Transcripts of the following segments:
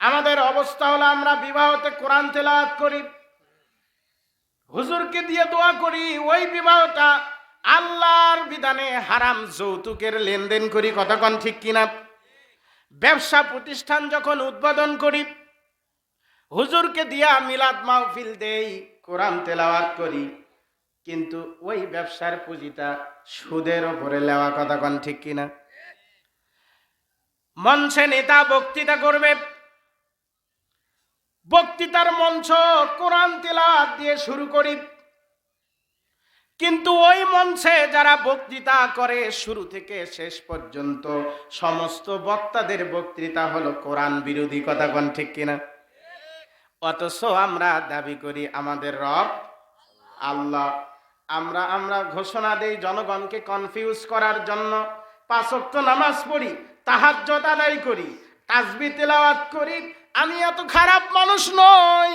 আমাদের অবস্থা হলো আমরা বিবাহতে কোরআন তেলাওয়াত করি, হুজুরকে দিয়ে দোয়া করি, ওই বিবাহটা আল্লাহর বিধানে হারাম যৌতুকের লেনদেন করি কতক্ষণ ঠিক কিনা? ব্যবসা প্রতিষ্ঠান যখন উদ্বোধন করি, হুজুরকে দিয়া মিলাদ মাহফিল দেই, কোরআন তেলাওয়াত করি, কিন্তু ওই ব্যবসার পুঁজিটা সুদের ওপরে লেওয়া কতক্ষণ ঠিক কিনা? মঞ্চে নেতা বক্তৃতা করবে বক্তৃতার মঞ্চ কোরআন তেলাওয়াত দিয়ে শুরু করি। কিন্তু ওই মঞ্চে যারা বক্তৃতা করে, শুরু থেকে শেষ পর্যন্ত সমস্ত বক্তাদের বক্তৃতা হলো কোরআন বিরোধী, কথা কোন ঠিক কিনা? অথচ আমরা দাবি করি আমাদের রব আল্লাহ। আমরা আমরা ঘোষণা দেই জনগণকে কনফিউজ করার জন্য। পাঁচক্ত নামাজ পড়ি তাহাজ্জত আদায় করি তাজবি তেলাওয়াত করি আমি এত খারাপ মানুষ নই।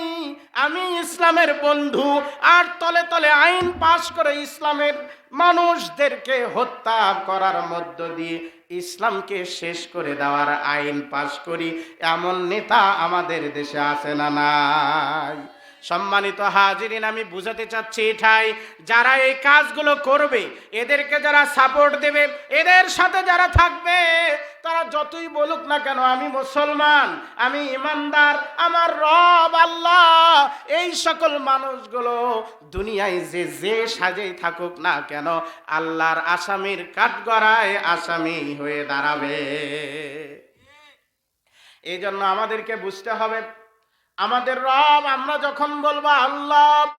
আমি ইসলামের বন্ধু। আর তলে তলে আইন পাশ করে ইসলামের মানুষদেরকে হত্যা করার মধ্য দিয়ে ইসলামকে শেষ করে দেওয়ার আইন পাশ করি। এমন নেতা আমাদের দেশে আছে না নাই। সম্মানিত হাজিরিন, আমি বুঝাতে চাচ্ছি এটাই, যারা এই কাজগুলো করবে, এদেরকে যারা সাপোর্ট দেবে, এদের সাথে যারা থাকবে তারা যতই বলুক না কেন, আমি মুসলমান, আমি ইমানদার, আমার রব আল্লাহ, এই সকল মানুষগুলো দুনিয়ায় যে যে সাজেই থাকুক না কেন, আল্লাহর আসামির কাঠগড়ায় আসামি হয়ে দাঁড়াবে। এই জন্য আমাদেরকে বুঝতে হবে, আমাদের রব, আমরা যখন বলব আল্লাহ